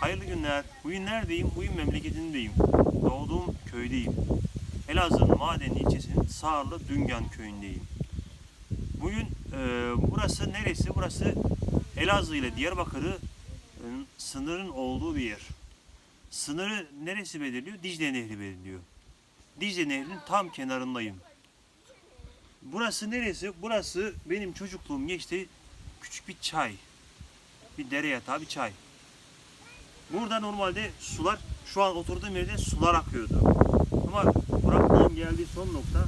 Hayırlı günler. Bugün neredeyim? Bugün memleketindeyim. Doğduğum köydeyim. Elazığ'ın Maden ilçesinin Sağırlı Düngan köyündeyim. Bugün e, burası neresi? Burası Elazığ ile Diyarbakır'ı e, sınırın olduğu bir yer. Sınırı neresi belirliyor? Dicle Nehri belirliyor. Dicle Nehri'nin tam kenarındayım. Burası neresi? Burası benim çocukluğum geçti. Küçük bir çay. Bir dere yatağı bir çay. Burada normalde sular, şu an oturduğum yerde sular akıyordu. Ama kuraklığın geldiği son nokta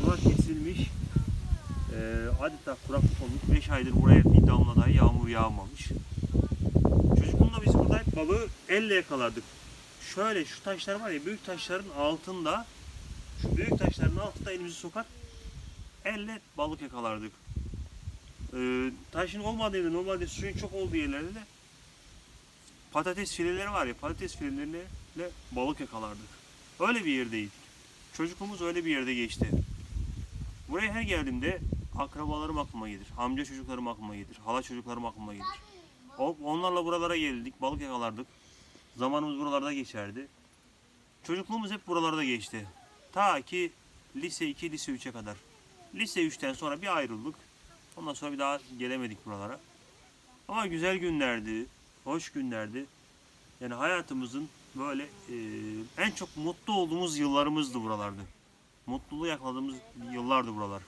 sular kesilmiş. Ee, adeta kuraklık olmuş. 5 aydır buraya bir damla dahi yağmur yağmamış. Çocukluğumda biz burada hep balığı elle yakalardık. Şöyle şu taşlar var ya büyük taşların altında şu büyük taşların altında elimizi sokar elle balık yakalardık. Ee, taşın olmadığı yerde normalde suyun çok olduğu yerlerde de patates fileleri var ya patates fileleriyle balık yakalardık. Öyle bir yerdeydik. Çocukluğumuz öyle bir yerde geçti. Buraya her geldiğimde akrabalarım aklıma gelir. Amca çocuklarım aklıma gelir. Hala çocuklarım aklıma gelir. Onlarla buralara geldik, balık yakalardık. Zamanımız buralarda geçerdi. Çocukluğumuz hep buralarda geçti. Ta ki lise 2, lise 3'e kadar. Lise 3'ten sonra bir ayrıldık. Ondan sonra bir daha gelemedik buralara. Ama güzel günlerdi, hoş günlerdi. Yani hayatımızın böyle e, en çok mutlu olduğumuz yıllarımızdı buralardı. Mutluluğu yakaladığımız yıllardı buralar.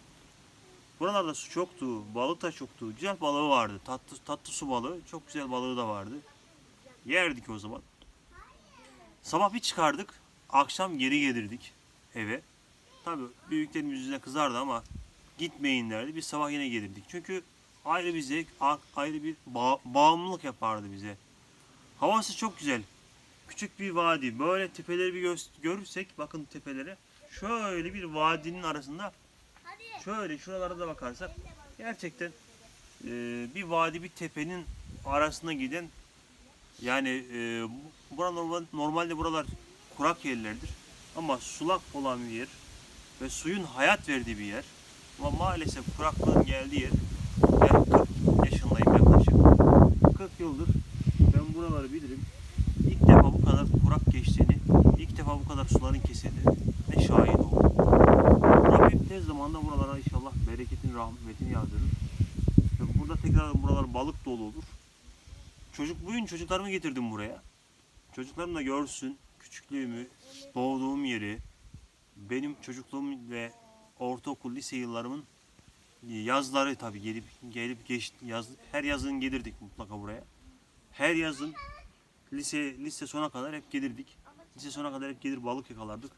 Buralarda su çoktu, balık da çoktu. Güzel balığı vardı. Tatlı, tatlı su balığı, çok güzel balığı da vardı. Yerdik o zaman. Sabah bir çıkardık, akşam geri gelirdik eve. Tabii büyüklerimiz yüzüne kızardı ama gitmeyin derdi. Biz sabah yine gelirdik. Çünkü ayrı bir zevk, ayrı bir ba- bağımlılık yapardı bize. Havası çok güzel. Küçük bir vadi. Böyle tepeleri bir gö- görürsek bakın tepelere. Şöyle bir vadinin arasında şöyle şuralara da bakarsak gerçekten e, bir vadi bir tepenin arasına giden yani e, bu- bura normal, normalde buralar kurak yerlerdir. Ama sulak olan bir yer ve suyun hayat verdiği bir yer. Ama maalesef kuraklığın geldiği yer. Ben 40 yaşındayım yaklaşık. 40 yıldır ben buraları bilirim. İlk defa bu kadar kurak geçtiğini, ilk defa bu kadar suların kesildiğini ne şahit oldum. Rabbim tez zamanda buralara inşallah bereketin, rahmetini yağdırır. Burada tekrar buralar balık dolu olur. Çocuk bugün çocuklarımı getirdim buraya. Çocuklarım da görsün küçüklüğümü, doğduğum yeri, benim çocukluğum ve ortaokul, lise yıllarımın yazları tabii gelip gelip geç yaz her yazın gelirdik mutlaka buraya. Her yazın lise lise sona kadar hep gelirdik. Lise sona kadar hep gelir balık yakalardık.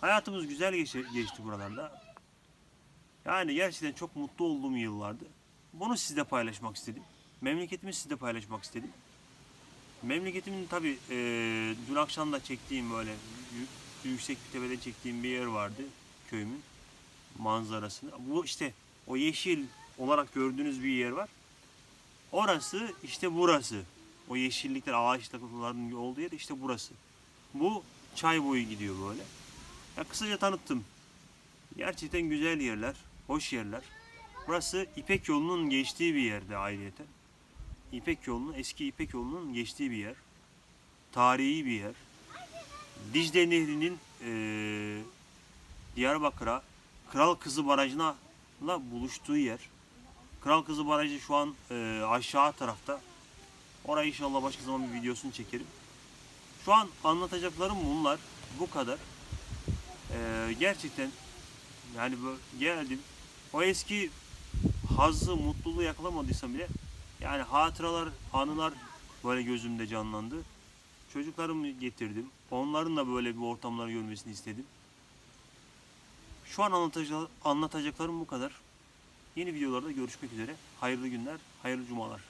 Hayatımız güzel geçti, geçti buralarda. Yani gerçekten çok mutlu olduğum yıllardı. Bunu sizle paylaşmak istedim. Memleketimi sizle paylaşmak istedim. Memleketimin tabii eee dün akşam da çektiğim böyle yü- yüksek bir tepede çektiğim bir yer vardı köyümün manzarasını. Bu işte o yeşil olarak gördüğünüz bir yer var. Orası işte burası. O yeşillikler, ağaçların olduğu yer işte burası. Bu çay boyu gidiyor böyle. Ya kısaca tanıttım. Gerçekten güzel yerler, hoş yerler. Burası İpek yolunun geçtiği bir yerde ayrıyeten. İpek yolunun, eski İpek yolunun geçtiği bir yer. Tarihi bir yer. Dicle Nehri'nin eee Diyarbakır'a Kral Kızı Barajı'na buluştuğu yer. Kral Kızı Barajı şu an eee, aşağı tarafta. Orayı inşallah başka zaman bir videosunu çekerim. Şu an anlatacaklarım bunlar. Bu kadar. Eee, gerçekten yani geldim. O eski hazzı, mutluluğu yakalamadıysam bile yani hatıralar, anılar böyle gözümde canlandı. Çocuklarımı getirdim. Onların da böyle bir ortamları görmesini istedim. Şu an anlatacak, anlatacaklarım bu kadar. Yeni videolarda görüşmek üzere. Hayırlı günler, hayırlı cumalar.